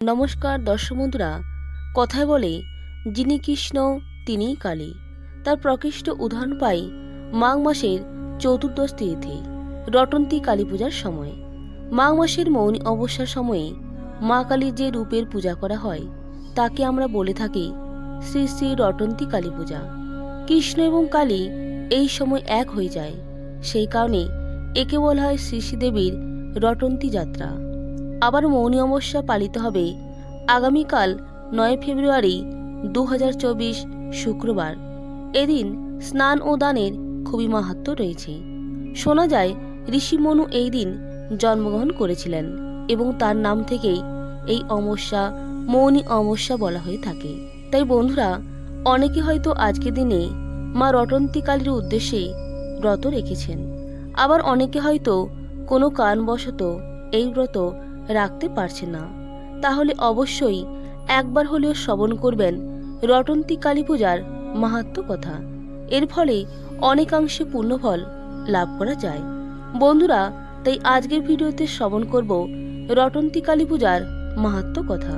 নমস্কার দর্শক বন্ধুরা, কথায় বলে, যিনি কৃষ্ণ, তিনিই কালী। তার প্রকৃষ্ট উদাহরণ পাই মাঘ মাসের চতুর্দশ তিথি, রটন্তী কালী পূজার সময়। মাঘ মাসের মৌনী অবস্যার সময়ে মা কালীর যে রূপের পূজা করা হয়, তাকে আমরা বলে থাকি শ্রী শ্রী রটন্তী কালী পূজা। কৃষ্ণ এবং কালী এই সময় এক হয়ে যায়, সেই কারণে একে বলা হয় শ্রী শ্রী দেবীর রটন্তী যাত্রা। আবার মৌনী অমাবস্যা পালিত হবে। আগামীকাল নয় ফেব্রুয়ারি দু হাজার চব্বিশ শুক্রবার। এদিন স্নান ও দানের খুবই মাহাত্ম রয়েছে। শোনা যায়, ঋষি মনু এই দিন জন্মগ্রহণ করেছিলেন এবং তার নাম থেকেই এই অমস্যা মৌনী অমস্যা বলা হয়ে থাকে। তাই বন্ধুরা, অনেকে হয়তো আজকের দিনে মা রটন্তিকালীর উদ্দেশ্যে ব্রত রেখেছেন। আবার অনেকে হয়তো কোনো কারণবশত এই ব্রত রাখতে পারছে না। তাহলে অবশ্যই একবার হলেও শ্রবণ করবেন রটন্তী কালী পূজার মাহাত্ম কথা। এর ফলে অনেকাংশে পূর্ণফল লাভ করা যায়। বন্ধুরা, তাই আজকের ভিডিওতে শ্রবণ করব রটন্তী কালী পূজার মাহাত্ম কথা।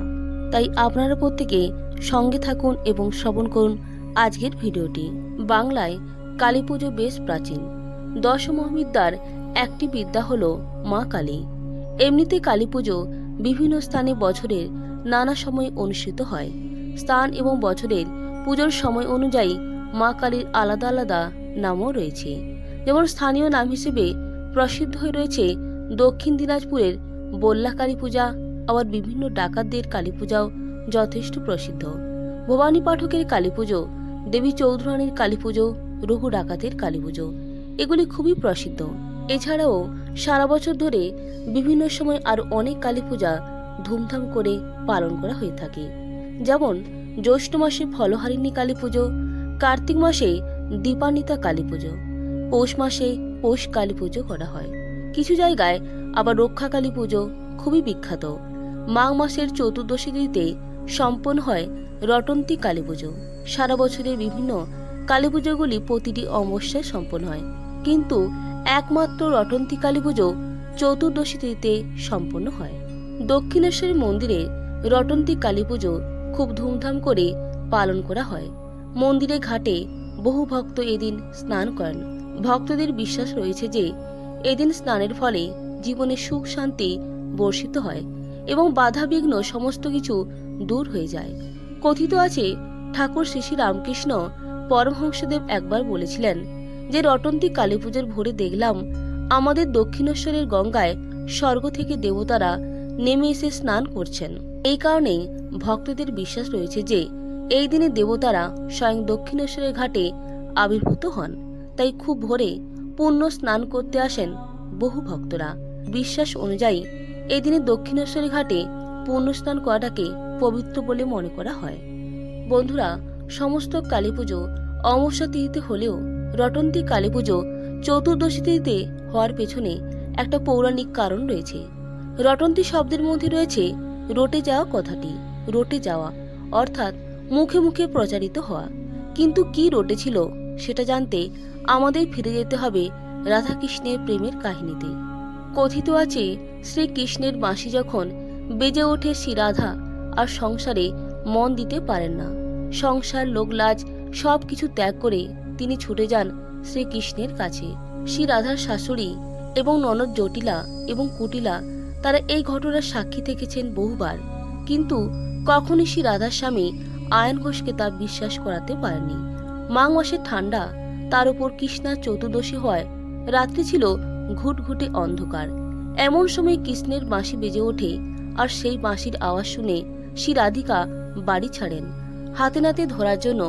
তাই আপনারা প্রত্যেকে সঙ্গে থাকুন এবং শ্রবণ করুন আজকের ভিডিওটি। বাংলায় কালী পুজো বেশ প্রাচীন। দশমহাবিদ্যার একটি বিদ্যা হল মা কালী। এমনিতে কালী পুজো বিভিন্ন স্থানে বছরের নানা সময় অনুষ্ঠিত হয়। স্থান এবং বছরের পুজোর সময় অনুযায়ী মা কালীর আলাদা আলাদা নামও রয়েছে। যেমন স্থানীয় নাম হিসেবে প্রসিদ্ধ হয়ে রয়েছে দক্ষিণ দিনাজপুরের বল্লা কালী পূজা, আবার বিভিন্ন ডাকাতদের কালী পূজাও যথেষ্ট প্রসিদ্ধ। ভবানী পাঠকের কালী পুজো, দেবী চৌধুরানীর কালী পুজো, রঘু ডাকাতের কালী পুজো, এগুলি খুবই প্রসিদ্ধ। এছাড়াও সারা বছর ধরে বিভিন্ন সময় আরও অনেক কালী পূজা ধুমধাম করে পালন করা হয়ে থাকে। যেমন, জ্যৈষ্ঠ মাসে ফলহারিণী কালী পুজো, কার্তিক মাসে দীপান্বিতা কালী পুজো, পৌষ মাসে পৌষ কালী পুজো করা হয়। কিছু জায়গায় আবার রক্ষা কালী পুজো খুবই বিখ্যাত। মাঘ মাসের চতুর্দশী তিথিতে সম্পন্ন হয় রটন্তী কালী পুজো। সারা বছরের বিভিন্ন কালী পুজোগুলি প্রতিটি অমাবস্যায় সম্পন্ন হয়। কিন্তু একমাত্র রটন্তী কালী পুজো চতুর্দশী তিথিতে সম্পন্ন হয়। দক্ষিণেশ্বরী মন্দিরে রটন্তী কালী পুজো খুব ধুমধাম করে পালন করা হয়। মন্দিরে ঘাটে বহু ভক্ত এদিন স্নান করেন। ভক্তদের বিশ্বাস রয়েছে যে, এদিন স্নানের ফলে জীবনে সুখ শান্তি বর্ষিত হয় এবং বাধা বিঘ্ন সমস্ত কিছু দূর হয়ে যায়। কথিত আছে, ঠাকুর শ্রী শ্রী রামকৃষ্ণ পরমহংসদেব একবার বলেছিলেন যে রটন্তী কালী পুজোর ভোরে দেখলাম আমাদের দক্ষিণেশ্বরের গঙ্গায় স্বর্গ থেকে দেবতারা নেমে এসে স্নান করছেন। এই কারণেই ভক্তদের বিশ্বাস রয়েছে যে এই দিনে দেবতারা স্বয়ং দক্ষিণেশ্বরের ঘাটে আবির্ভূত হন। তাই খুব ভোরে পুণ্য স্নান করতে আসেন বহু ভক্তরা। বিশ্বাস অনুযায়ী এই দিনে দক্ষিণেশ্বরী ঘাটে পুণ্য স্নান করাটাকে পবিত্র বলে মনে করা হয়। বন্ধুরা, সমস্ত কালী পুজো অমাবস্যা তিথিতে হলেও রটন্তী কালী পুজো হওয়ার পেছনে একটা পৌরাণিক কারণ রয়েছে। রটন্তী শব্দের মধ্যে রয়েছে রটে যাওয়া কথাটি, রটে যাওয়া, অর্থাৎ মুখে মুখে প্রচারিত হওয়া। কিন্তু কি রটে ছিল সেটা জানতে আমাদের ফিরে যেতে হবে রাধাকৃষ্ণের প্রেমের কাহিনীতে। কথিত আছে, শ্রীকৃষ্ণের বাঁশি যখন বেজে ওঠে শ্রী রাধা আর সংসারে মন দিতে পারেন না, সংসার লোকলাজ সব কিছু ত্যাগ করে তিনি ছুটে যান শ্রীকৃষ্ণের কাছে। শ্রী রাধার শাশুড়ি এবং ননদ জটিলা এবং কুটিলা তারা এই ঘটনার সাক্ষী থেকেছেন বহুবার। কিন্তু কখনই শ্রী রাধার স্বামী আয়ন ঘোষকে তা বিশ্বাস করাতে পারেনি মাঘ মাসের ঠান্ডা, তার উপর কৃষ্ণা চতুর্দশী হয় রাত্রি ছিল ঘুটঘুটে অন্ধকার। এমন সময় কৃষ্ণের বাঁশি বেজে ওঠে আর সেই বাঁশির আওয়াজ শুনে শ্রী রাধিকা বাড়ি ছাড়েন। হাতে নাতে ধরার জন্য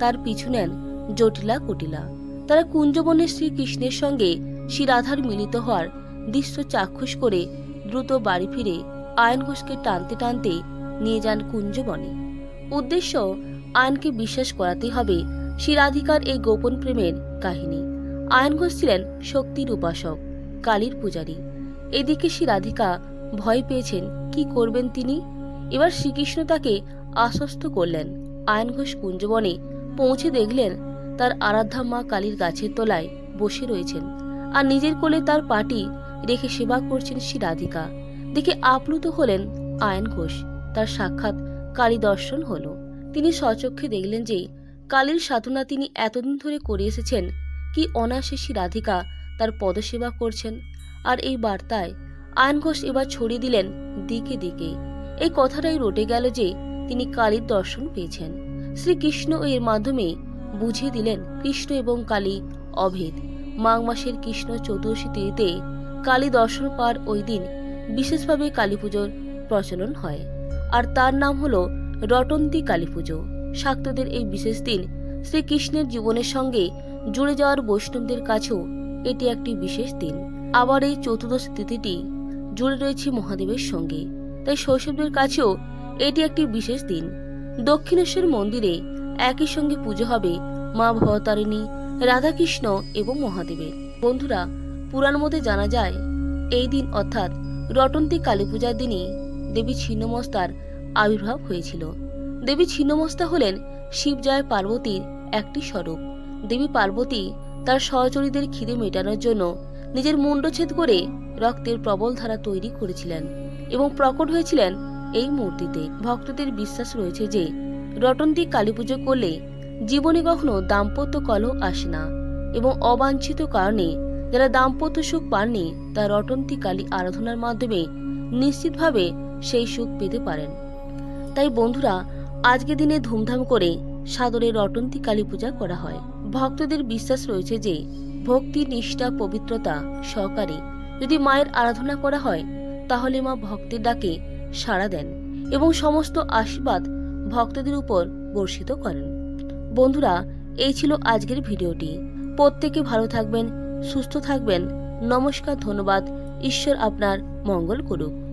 তার পিছু নেন জটিলা কুটিলা। তারা কুঞ্জবনের শ্রীকৃষ্ণের সঙ্গে শ্রী রাধার মিলিত হওয়ার দৃশ্য চাক্ষুষ করে দ্রুত বাড়ি ফিরে আয়ন ঘোষকে টানতে টানতে নিয়ে যান কুঞ্জবনে। উদ্দেশ্য, আয়নকে বিশ্বাস করাতে হবে শ্রী রাধিকার এই গোপন প্রেমের কাহিনী। আয়ন ঘোষ ছিলেন শক্তির উপাসক, কালীর পূজারী। এদিকে শ্রী রাধিকা ভয় পেয়েছেন, কি করবেন তিনি? এবার শ্রীকৃষ্ণ তাকে আশ্বস্ত করলেন। আয়ন ঘোষ কুঞ্জবনে পৌঁছে দেখলেন তার আরাধ্যা মা কালীর গাছের তলায় বসে রয়েছেন আর নিজের কোলে তার পাটি রেখে সেবা করছেন শ্রী রাধিকা। দেখে আপ্লুত হলেন আয়ন ঘোষ। তার সাক্ষাৎ কালী দর্শন হল। তিনি স্বচক্ষে দেখলেন যে কালীর সাধনা তিনি এতদিন ধরে করে এসেছেন কি অনাশেষী রাধিকা তার পদসেবা করছেন। আর এই বার্তায় আয়ন ঘোষ এবার ছড়িয়ে দিলেন দিকে দিকে। এই কথাটাই রটে গেল যে তিনি কালীর দর্শন পেয়েছেন। শ্রীকৃষ্ণ এর মাধ্যমে বুঝিয়ে দিলেন কৃষ্ণ এবং কালী অভেদ। মাঘ মাসের কৃষ্ণ চতুর্দশী তিথিতে কালী দর্শন পাওয়ার ওই দিন বিশেষভাবে কালী পুজোর প্রচলন হয়। আর তার নাম হলো রটন্তী কালী পুজো। শাক্তদের এই বিশেষ দিন শ্রীকৃষ্ণের জীবনের সঙ্গে জুড়ে যাওয়ার বৈষ্ণবদের কাছেও এটি একটি বিশেষ দিন। আবার এই চতুর্দশ তিথিটি জুড়ে রয়েছে মহাদেবের সঙ্গে। তাই শৈশবদের কাছেও এটি একটি বিশেষ দিন। দক্ষিণেশ্বর মন্দিরে একই সঙ্গে পুজো হবে মা ভবতারিণী, রাধাকৃষ্ণ এবং মহাদেবের। বন্ধুরা, পুরাণ মতে জানা যায়, এই দিন অর্থাৎ রটন্তী কালী পূজার দিনই দেবী ছিন্নমস্তার আবির্ভাব হয়েছিল। দেবী ছিন্নমস্তা হলেন শিবজয় পার্বতীর একটি স্বরূপ। দেবী পার্বতী তার সহচরীদের খিদে মেটানোর জন্য নিজের মুন্ডচ্ছেদ করে রক্তের প্রবল ধারা তৈরি করেছিলেন এবং প্রকট হয়েছিলেন এই মূর্তিতে। ভক্তদের বিশ্বাস রয়েছে যে রটন্তী কালী পুজো করলে জীবনে কখনো দাম্পত্য কলহ আসে না এবং অবাঞ্ছিত কারণে যারা দাম্পত্য সুখ পাননি, তা রটন্তী কালী আরাধনার মাধ্যমে নিশ্চিতভাবে সেই সুখ পেতে পারেন। তাই বন্ধুরা, আজকে দিনে ধুমধাম করে সাদরে রটন্তী কালী পূজা করা হয়। ভক্তদের বিশ্বাস রয়েছে যে, ভক্তি, নিষ্ঠা, পবিত্রতা সহকারে যদি মায়ের আরাধনা করা হয়, তাহলে মা ভক্তের ডাকে সাড়া দেন এবং সমস্ত আশীর্বাদ ভক্তদের উপর বর্ষিত করেন। বন্ধুরা, এই ছিল আজকের ভিডিওটি। প্রত্যেকে ভালো থাকবেন, সুস্থ থাকবেন। নমস্কার, ধন্যবাদ। ঈশ্বর আপনার মঙ্গল করুক।